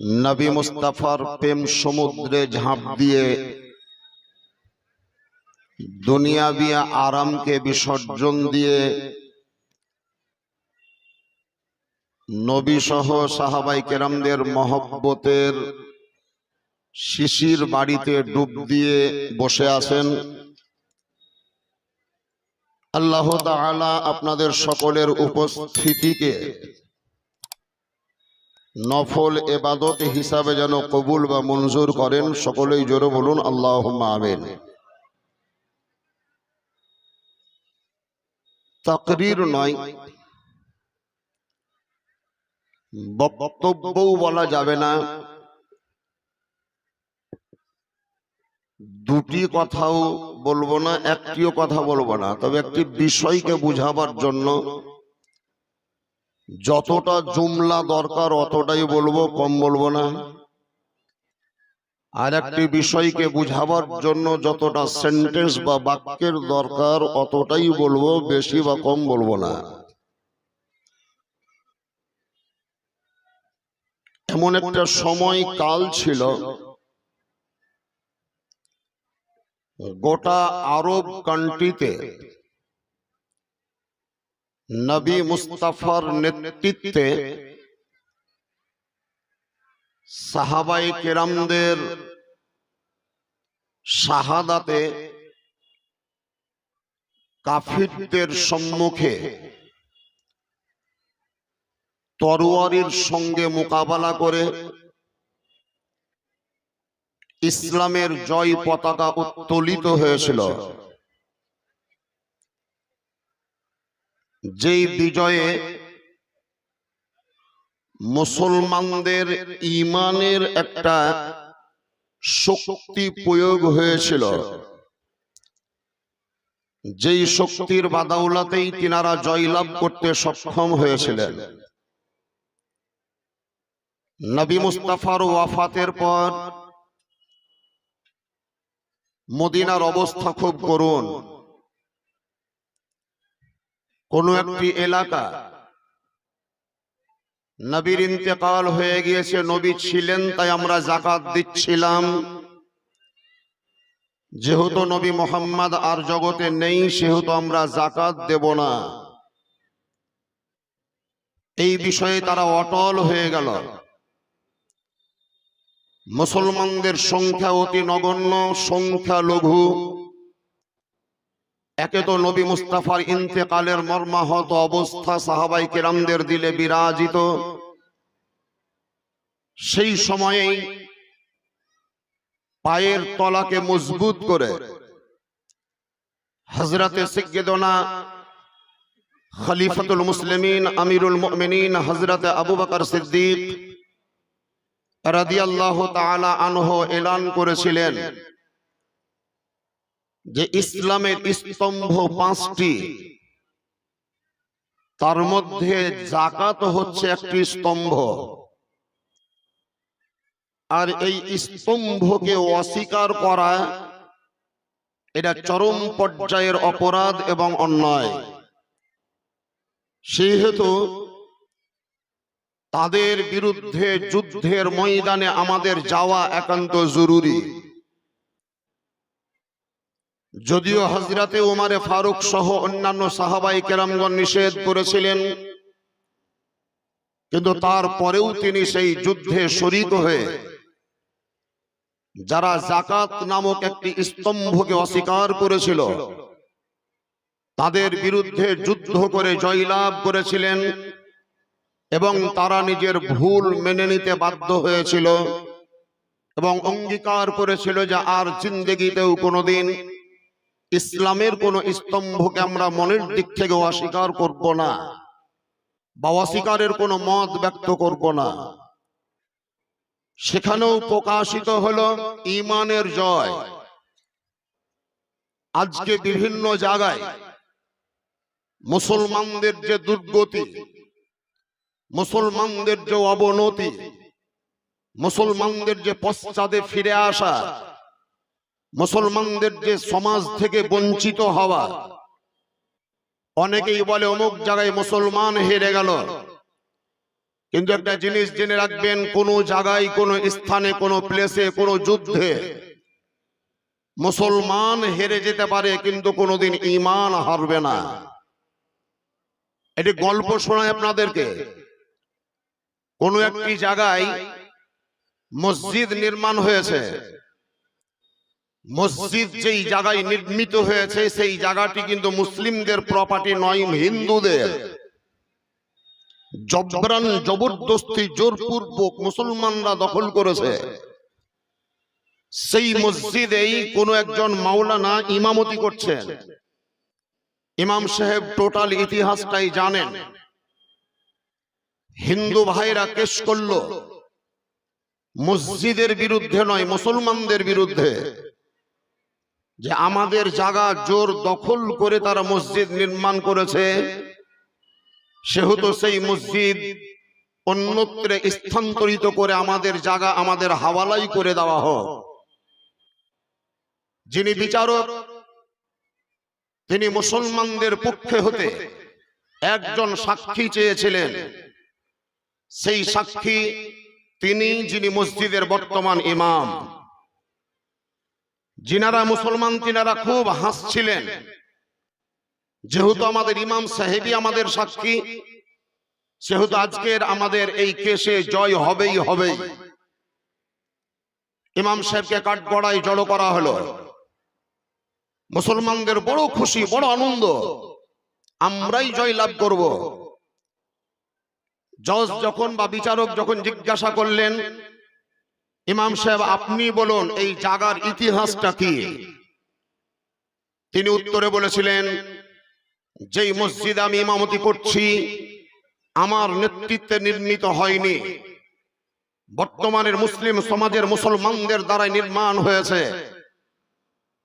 নবী মুস্তাফার প্রেম সমুদ্রে ঝাঁপ দিয়ে দুনিয়াবি আরামকে বিসর্জন দিয়ে নবী সহ সাহাবাই কেরামদের মহব্বতের শিশির বাড়িতে ডুব দিয়ে বসে আছেন। আল্লাহ আপনাদের সকলের উপস্থিতিকে নফল এবাদত হিসাবে যেন কবুল বা মঞ্জুর করেন সকলেই জোরে বলুন আল্লাহ আমিন। তাকরির নয় বক্তব্যও বলা যাবে না। দুটি কথাও বলব না একটিও কথা বলব না তবে একটি বিষয়কে বুঝাবার জন্য যতটা জুমলা দরকার অতটাই বলব, কম বলব না। আর একটি বিষয়কে বুঝাবার জন্য যতটা সেন্টেন্স বা বাক্যের দরকার অতটাই বলব, বেশি বা কম বলব না। এমন একটা সময়, কাল ছিল। গোটা আরব কান্ট্রিতে নবী মুস্তাফার নেতৃত্বে সাহাবাই কেরামদের শাহাদাতে কাফিরদের সম্মুখে তরোয়ারির সঙ্গে মোকাবেলা করে ইসলামের জয় পতাকা উত্তোলিত হয়েছিল। যেই বিজয়ে মুসলমানদের ইমানের একটা শক্তি প্রয়োগ হয়েছিল। যেই শক্তির বাদাউলাতেই তিনারা জয়লাভ করতে সক্ষম হয়েছিলেন। নবী মুস্তাফার ওয়াফাতের পর মদিনার অবস্থা খুব করুন কোন একটি এলাকা নবীর ইন্তেকাল হয়ে গিয়েছে, নবী ছিলেন, তাই আমরা জাকাত দিচ্ছিলাম। যেহেতু নবী মোহাম্মদ আর জগতে নেই, সেহেতু আমরা জাকাত দেব না। এই বিষয়ে তারা অটল হয়ে গেল। মুসলমানদের সংখ্যা অতি নগণ্য সংখ্যা লঘু একে তো নবী মুস্তাফার ইন্তেকালের মর্মাহত অবস্থা সাহাবাই কেরামদের দিলে বিরাজিত। সেই সময়েই পায়ের তলাকে মজবুত করে হজরতে সিদ্দোনা খলিফাতুল মুসলিমিন, আমিরুল মুমিনিন হজরতে আবু বকর সিদ্দিক রাদিয়াল্লাহু তাআলা আনহু এলান করেছিলেন। যে ইসলামের স্তম্ভ পাঁচটি তার মধ্যে জাকাত হচ্ছে একটি স্তম্ভ। আর এই স্তম্ভকে অস্বীকার করা এটা চরম পর্যায়ের অপরাধ এবং অন্যায়। সেহেতু তাদের বিরুদ্ধে যুদ্ধের ময়দানে আমাদের যাওয়া একান্ত জরুরি। যদিও হজরতে উমারে ফারুক সহ অন্যান্য সাহাবাই কেরামগণ নিষেধ করেছিলেন, কিন্তু তারপরেও তিনি সেই যুদ্ধে শরিক হয়ে, যারা জাকাত নামক একটি স্তম্ভকে অস্বীকার করেছিল, তাদের বিরুদ্ধে যুদ্ধ করে জয়লাভ করেছিলেন এবং তারা নিজের ভুল মেনে নিতে বাধ্য হয়েছিল এবং অঙ্গীকার করেছিল যে আর জিন্দগিতেও কোনোদিন ইসলামের কোন স্তম্ভকে আমরা মনের দিক থেকে অস্বীকার করব না। বা অস্বীকারের কোন মত ব্যক্ত করব না। সেখানেও প্রকাশিত হলো ইমানের জয়। আজকে বিভিন্ন জায়গায় মুসলমানদের যে দুর্গতি মুসলমানদের যে অবনতি মুসলমানদের যে পশ্চাদে ফিরে আসা মুসলমানদের যে সমাজ থেকে বঞ্চিত হওয়া, অনেকেই বলে অমুক জায়গায় মুসলমান হেরে গেল। কিন্তু একটা জিনিস জেনে রাখবেন, কোন জায়গায়, কোন স্থানে, কোন প্লেসে কোন যুদ্ধে মুসলমান হেরে যেতে পারে, কিন্তু কোনোদিন ইমান হারবে না। এটি গল্প শোনায় আপনাদেরকে। কোন একটি জায়গায় মসজিদ নির্মাণ হয়েছে। মসজিদ যেই জায়গায় নির্মিত হয়েছে, সেই জায়গাটি কিন্তু মুসলিমদের প্রপার্টি নয়, হিন্দুদের। জবরান জবরদস্তি জোরপূর্বক মুসলমানরা দখল করেছে। সেই মসজিদেই কোনো একজন মাওলানা ইমামতি করছেন। ইমাম সাহেব টোটাল ইতিহাসটাই জানেন। হিন্দু ভাইরা কেস করল। মসজিদের বিরুদ্ধে নয়, মুসলমানদের বিরুদ্ধে। যে আমাদের জায়গা জোর দখল করে তারা মসজিদ নির্মাণ করেছে, সেহেতু সেই মসজিদ অন্যত্রে স্থানান্তরিত করে আমাদের জায়গা আমাদের হাওয়ালাই করে দেওয়া হোক। যিনি বিচারক, তিনি মুসলমানদের পক্ষে হতে একজন সাক্ষী চেয়েছিলেন। সেই সাক্ষী তিনি যিনি মসজিদের বর্তমান ইমাম। যিনারা মুসলমান, তিনারা খুব হাসছিলেন। যেহেতু আমাদের ইমাম সাহেবই আমাদের সাক্ষী, সেহেতু আজকের আমাদের এই কেসে জয় হবেই হবেই। ইমাম সাহেবকে কাঠগড়ায় জড়ো করা হলো। মুসলমানদের বড় খুশি, বড় আনন্দ। আমরাই জয় লাভ করব। জজ যখন বা বিচারক যখন জিজ্ঞাসা করলেন ইমাম সাহেব আপনি বলুন এই জাগার ইতিহাসটা কি? তিনি উত্তরে বলেছিলেন যেই মসজিদ আমি ইমামতি করছি আমার নেতৃত্বে নির্মিত হয়নি। বর্তমানের মুসলিম সমাজের মুসলমানদের দ্বারাই নির্মাণ হয়েছে।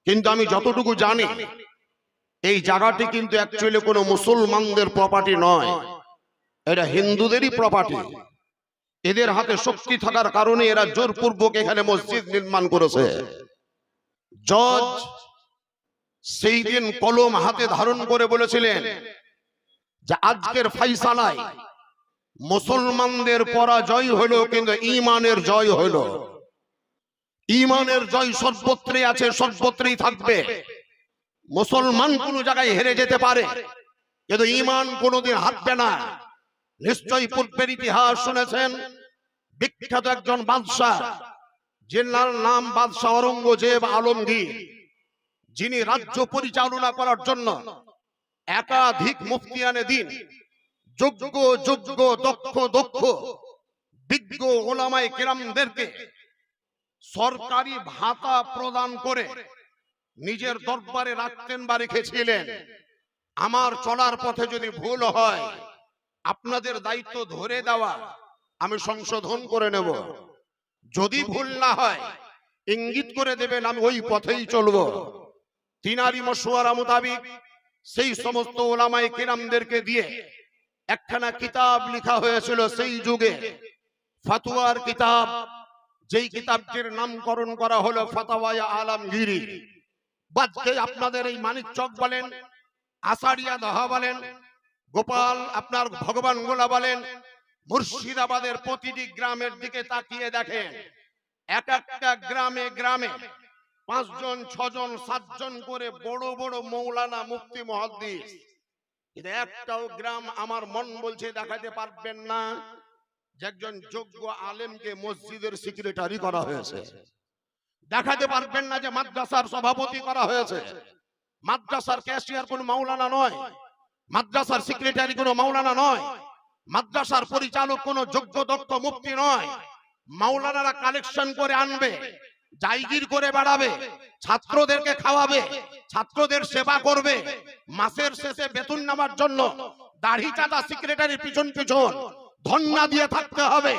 কিন্তু আমি যতটুকু জানি এই জায়গাটি কিন্তু অ্যাকচুয়ালি কোনো মুসলমানদের প্রপার্টি নয়। এটা হিন্দুদেরই প্রপার্টি এদের হাতে শক্তি থাকার কারণে এরা জোরপূর্বক এখানে মসজিদ নির্মাণ করেছে। জজ সেই দিন কলম হাতে ধারণ করে বলেছিলেন যে আজকের ফাইসালায় মুসলমানদের পরাজয় হলো, কিন্তু ইমানের জয় হলো। ইমানের জয় সর্বত্রই আছে, সর্বত্রই থাকবে। মুসলমান কোন জায়গায় হেরে যেতে পারে, কিন্তু ইমান কোনোদিন হারবে না। নিশ্চয়ই পূর্বের ইতিহাস শুনেছেন। বিখ্যাত একজন বাদশাহ যিনার নাম বাদশাহ অরঙ্গজেব আলমগীর। যিনি রাজ্য পরিচালনা করার জন্য একাধিক মুফতিয়ানে দিন। যোগ্য যোগ্য, দক্ষ দক্ষ, বিজ্ঞ ওলামায় কেরামদেরকে সরকারি ভাতা প্রদান করে নিজের দরবারে রাখতেন বা রেখেছিলেন। আমার চলার পথে যদি ভুল হয় আপনাদের দায়িত্ব ধরে দেওয়া আমি সংশোধন করে নেব। যদি ভুল না হয় ইঙ্গিত করে দেবেন আমি ওই পথেই চলবো। তিনারি মশওয়ারা মোতাবিক সেই সমস্ত ওলামাই কিরামদেরকে দিয়ে একখানা কিতাব লিখা হয়েছিল সেই যুগে। ফাতুয়ার কিতাব যেই কিতাবটির নামকরণ করা হলো ফাতাওয়া আলমগিরি। বাদকে আপনাদের এই মানিক চক বলেন আষাঢ়িয়া দহা বলেন গোপাল আপনার ভগবান গোলা বলেন, মুর্শিদাবাদের প্রতিটি গ্রামের দিকে তাকিয়ে দেখেন। এক একটা গ্রামে গ্রামে পাঁচজন, ছজন, সাতজন করে বড় বড় মৌলানা মুফতি, মহাদ্দিস। কিন্তু একটাও গ্রাম আমার মন বলছে দেখাতে পারবেন না যে একজন যোগ্য আলেমকে মসজিদের সেক্রেটারি করা হয়েছে। দেখাতে পারবেন না যে মাদ্রাসার সভাপতি করা হয়েছে। মাদ্রাসার ক্যাশিয়ার কোন মাওলানা নয়। মাদ্রাসার সেক্রেটারি কোনো মাওলানা নয়। মাদ্রাসার পরিচালক কোনো যোগ্য দক্ষ মুক্তি নয়। মাওলানারা কালেকশন করে আনবে, জায়গির করে বেড়াবে, ছাত্রদেরকে খাওয়াবে, ছাত্রদের সেবা করবে, মাসের শেষে বেতন নেওয়ার জন্য দাড়ি চাঁদা সেক্রেটারি পিছন পিছন ধন্যা দিয়ে থাকতে হবে।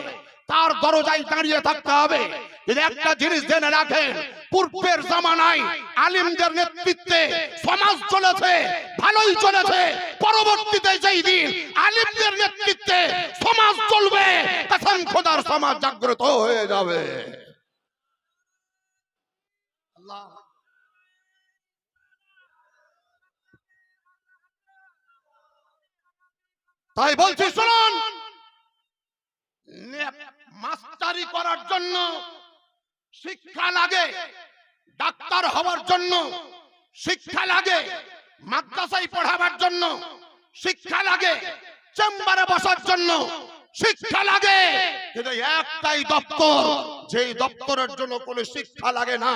তার দরজায় দাঁড়িয়ে থাকতে হবে। একটা জিনিস জেনে রাখেন, পূর্বের জামানায় আলিমদের নেতৃত্বে সমাজ চলেছে, ভালোই চলেছে। পরবর্তীতে যেই দিন আলিমদের নেতৃত্বে সমাজ চলবে, তখন খোদার সমাজ জাগ্রত হয়ে যাবে। তাই বলছি, শুনুন। মাস্টারি করার জন্য শিক্ষা লাগে, ডাক্তার হওয়ার জন্য শিক্ষা লাগে, মাদ্রাসায় পড়াবার জন্য শিক্ষা লাগে, চেম্বারে বসার জন্য শিক্ষা লাগে। কিন্তু একটাই দপ্তর, যেই দপ্তরের জন্য কোনো শিক্ষা লাগে না,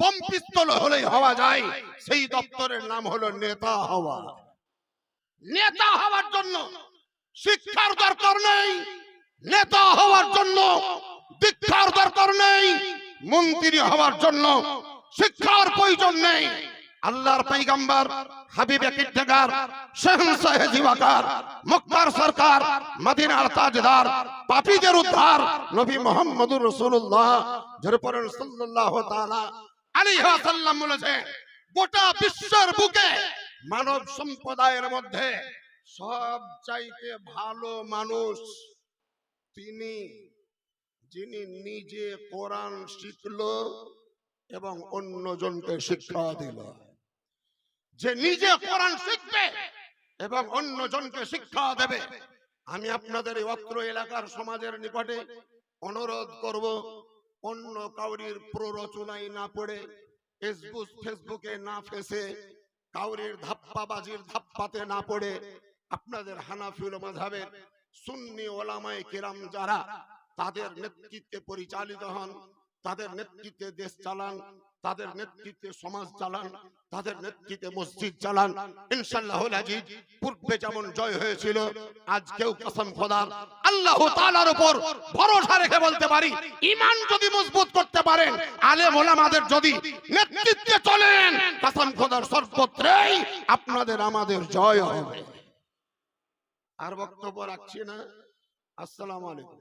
বম পিস্তল হলেই হওয়া যায়, সেই দপ্তরের নাম হলো নেতা হওয়া। নেতা হওয়ার জন্য শিক্ষার দরকার নেই। নেতা হওয়ার জন্য দীক্ষার দরকার নেই, মন্ত্রী হওয়ার জন্য শিক্ষার প্রয়োজন নেই। আল্লাহর মক্কার সরকার নবী গোটা বিশ্বের মানব সম্প্রদায়ের মধ্যে সব চাইতে ভালো মানুষ তিনি, যিনি নিজে কোরআন শিখলো এবং অন্যজনকে শিক্ষা দিল। যে নিজে কোরআন শিখবে এবং অন্যজনকে শিক্ষা দেবে। আমি আপনাদের অত্র এলাকার সমাজের নিকটে অনুরোধ করব, অন্য কাউরির প্ররোচনায় না পড়ে, ফেসবুক, ফেসবুকে না ফেসে, কাউরির ধাপ্পাবাজির ধাপ্পাতে না পড়ে, আপনাদের হানাফিল মাঝাবের সুন্নি ওলামায়ে কিরাম যারা, তাদের নেতৃত্বে পরিচালিত হন, তাদের নেতৃত্বে দেশ চালান, তাদের নেতৃত্বে সমাজ চালান, তাদের নেতৃত্বে মসজিদ চালান। ইনশাআল্লাহ আজিজ, পূর্বে যেমন জয় হয়েছিল, আজকেও কসম খোদার আল্লাহ উপর ভরসা রেখে বলতে পারি যদি মজবুত করতে পারেন, আলেম যদি নেতৃত্বে চলেন, কসম খোদার সর্বত্রই আপনাদের, আমাদের জয় হবে। আর বক্তব্য রাখছি না। আসসালামু আলাইকুম।